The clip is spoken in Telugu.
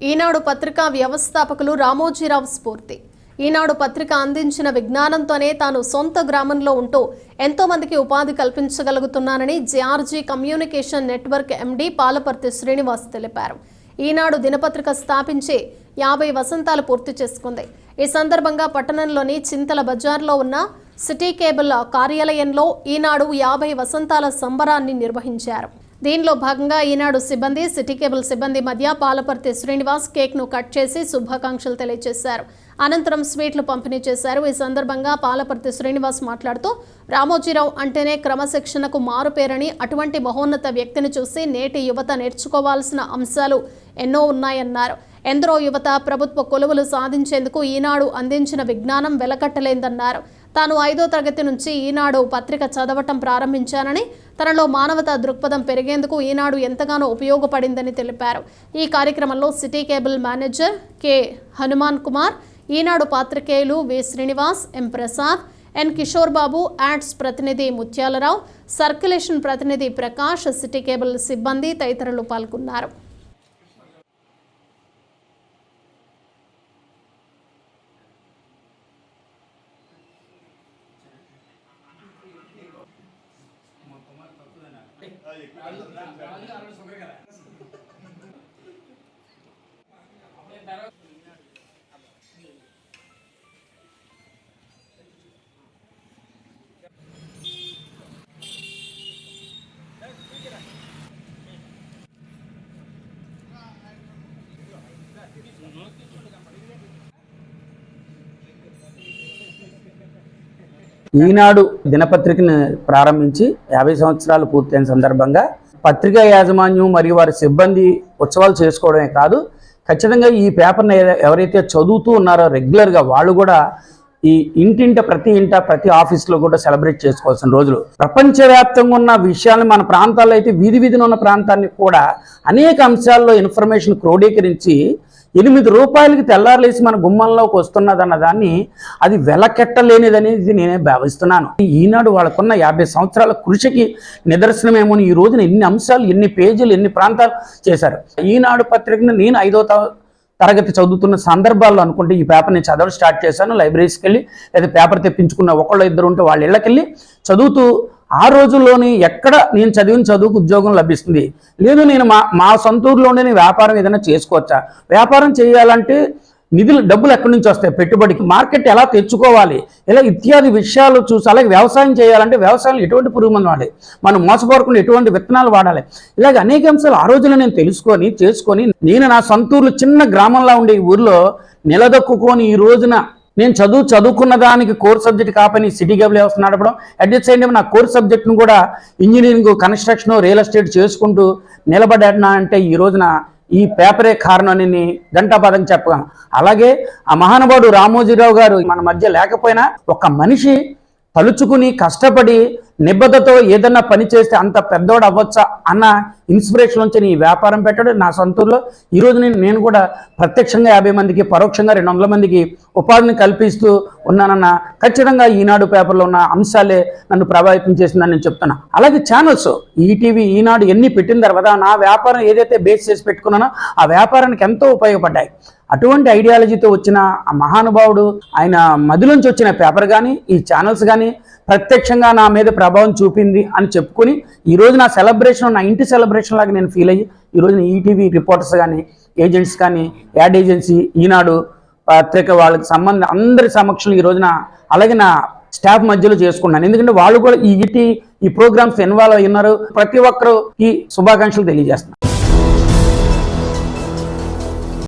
ఈనాడు పత్రికా వ్యవస్థాపకులు రామోజీరావు స్ఫూర్తి. ఈనాడు పత్రిక అందించిన విజ్ఞానంతోనే తాను సొంత గ్రామంలో ఉంటూ ఎంతో మందికి ఉపాధి కల్పించగలుగుతున్నానని JRG communication network MD Palaparthi Srinivas తెలిపారు. ఈనాడు దినపత్రిక స్థాపించి యాభై వసంతాలు పూర్తి చేసుకుంది. ఈ సందర్భంగా పట్టణంలోని చింతల బజార్లో ఉన్న సిటీ కేబుల్ కార్యాలయంలో ఈనాడు యాభై వసంతాల సంబరాన్ని నిర్వహించారు. దీనిలో భాగంగా ఈనాడు సిబ్బంది సిటీ కేబుల్ సిబ్బంది మధ్య పాలపర్తి శ్రీనివాస్ కేక్ను కట్ చేసి శుభాకాంక్షలు తెలియజేశారు. అనంతరం స్వీట్లు పంపిణీ చేశారు. ఈ సందర్భంగా పాలపర్తి శ్రీనివాస్ మాట్లాడుతూ రామోజీరావు అంటేనే క్రమశిక్షణకు మారుపేరని అటువంటి మహోన్నత వ్యక్తిని చూసి నేటి యువత నేర్చుకోవాల్సిన అంశాలు ఎన్నో ఉన్నాయన్నారు. ఎందరో యువత ప్రభుత్వ కొలువులు సాధించేందుకు ఈనాడు అందించిన విజ్ఞానం వెలకట్టలేందన్నారు. తాను ఐదో తరగతి నుంచి ఈనాడు పత్రిక చదవటం ప్రారంభించానని తనలో మానవతా దృక్పథం పెరిగేందుకు ఈనాడు ఎంతగానో ఉపయోగపడిందని తెలిపారు. ఈ కార్యక్రమంలో city cable manager K. Hanuman Kumar Eenadu పాత్రికేయులు V. Srinivas M. Prasad N. Kishore Babu ads ప్రతినిధి ముత్యాలరావు సర్క్యులేషన్ ప్రతినిధి ప్రకాష్ సిటీ కేబుల్ సిబ్బంది తదితరులు పాల్గొన్నారు. చూడలేదు ఈనాడు దినపత్రికను ప్రారంభించి యాభై సంవత్సరాలు పూర్తయిన సందర్భంగా పత్రికా యాజమాన్యం మరియు వారి సిబ్బంది ఉత్సవాలు చేసుకోవడమే కాదు ఖచ్చితంగా ఈ పేపర్ని ఎవరైతే చదువుతూ ఉన్నారో రెగ్యులర్గా వాళ్ళు కూడా ఈ ఇంటింట ప్రతి ఇంట ప్రతి ఆఫీస్లో కూడా సెలబ్రేట్ చేసుకోవాల్సిన రోజులు. ప్రపంచవ్యాప్తంగా ఉన్న విషయాలను మన ప్రాంతాల్లో అయితే వీధి వీధిన ఉన్న ప్రాంతాన్ని కూడా అనేక అంశాల్లో ఇన్ఫర్మేషన్ క్రోడీకరించి ఎనిమిది రూపాయలకి తెల్లారులేసి మన గుమ్మంలోకి వస్తున్నదన్న దాన్ని అది వెలకెట్టలేనిదనేది నేనే భావిస్తున్నాను. ఈనాడు వాళ్ళకున్న యాభై సంవత్సరాల కృషికి నిదర్శనమేమో ఈ రోజున ఎన్ని అంశాలు ఎన్ని పేజీలు ఎన్ని ప్రాంతాలు చేశారు? ఈనాడు పత్రికను నేను ఐదో తరగతి చదువుతున్న సందర్భాల్లో అనుకుంటే ఈ పేపర్ నేను చదవడం స్టార్ట్ చేశాను. లైబ్రరీస్కి వెళ్ళి లేదా పేపర్ తెప్పించుకున్న ఒకళ్ళు ఇద్దరు ఉంటే వాళ్ళ ఇళ్ళకెళ్ళి చదువుతూ ఆ రోజుల్లోని ఎక్కడ నేను చదివిన చదువుకు ఉద్యోగం లభిస్తుంది? లేదు నేను మా మా సొంతూరులోనే నేను వ్యాపారం ఏదైనా చేసుకోవచ్చా? వ్యాపారం చేయాలంటే నిధులు డబ్బులు ఎక్కడి నుంచి వస్తాయి? పెట్టుబడికి మార్కెట్ ఎలా తెచ్చుకోవాలి ఇలా ఇత్యాది విషయాలు చూసి అలాగే వ్యవసాయం చేయాలంటే వ్యవసాయంలో ఎటువంటి పురుగు మందు వాడాలి? మనం మోసపోరకుండా ఎటువంటి విత్తనాలు వాడాలి? ఇలాగ అనేక అంశాలు ఆ రోజున నేను తెలుసుకొని చేసుకొని నేను నా సొంతూరులో చిన్న గ్రామంలో ఉండే ఈ ఊర్లో నిలదొక్కుకొని ఈ రోజున నేను చదువు చదువుకున్న దానికి కోర్ సబ్జెక్ట్ కాపని సిటీ కేబుల్ వ్యవస్థ నడపడం అట్ ది సేమ్ టైం నా కోర్ సబ్జెక్ట్ను కూడా ఇంజనీరింగ్ కన్స్ట్రక్షన్ రియల్ ఎస్టేట్ చేసుకుంటూ నిలబడ్డా అంటే ఈ రోజున ఈ పేపరే కారణం అని నేను చెప్పగలను. అలాగే ఆ మహానుభావుడు రామోజీరావు గారు మన మధ్య లేకపోయినా ఒక మనిషి తలుచుకుని కష్టపడి నిబద్ధతో ఏదన్నా పని చేస్తే అంత పెద్దోడు అవ్వచ్చా అన్న ఇన్స్పిరేషన్ నుంచి ఈ వ్యాపారం పెట్టడం నా సొంతూరులో. ఈరోజు నేను నేను కూడా ప్రత్యక్షంగా యాభై మందికి పరోక్షంగా రెండు వందల మందికి ఉపాధిని కల్పిస్తూ ఉన్నానన్న ఖచ్చితంగా ఈనాడు పేపర్లో ఉన్న అంశాలే నన్ను ప్రభావితం చేసిందని నేను చెప్తున్నా. అలాగే ఛానల్స్ ఈటీవీ ఈనాడు ఎన్ని పెట్టిన తర్వాత నా వ్యాపారం ఏదైతే బేస్ చేసి పెట్టుకున్నానో ఆ వ్యాపారానికి ఎంతో ఉపయోగపడ్డాయి. అటువంటి ఐడియాలజీతో వచ్చిన ఆ మహానుభావుడు ఆయన మధులోంచి వచ్చిన పేపర్ కానీ ఈ ఛానల్స్ కానీ ప్రత్యక్షంగా నా మీద ప్రభావం చూపింది అని చెప్పుకొని ఈరోజు నా సెలబ్రేషన్ నా ఇంటి సెలబ్రేషన్ లాగా నేను ఫీల్ అయ్యి ఈరోజు ఈటీవీ రిపోర్టర్స్ కానీ ఏజెంట్స్ కానీ యాడ్ ఏజెన్సీ ఈనాడు పత్రిక వాళ్ళకి సంబంధం అందరి సమక్షంలో ఈ రోజున అలాగే నా స్టాఫ్ మధ్యలో చేసుకున్నాను ఎందుకంటే వాళ్ళు కూడా ఈ ఈటీ ఈ ప్రోగ్రామ్స్ ఇన్వాల్వ్ అయి ఉన్నారు. ప్రతి ఒక్కరు ఈ శుభాకాంక్షలు తెలియజేస్తున్నారు.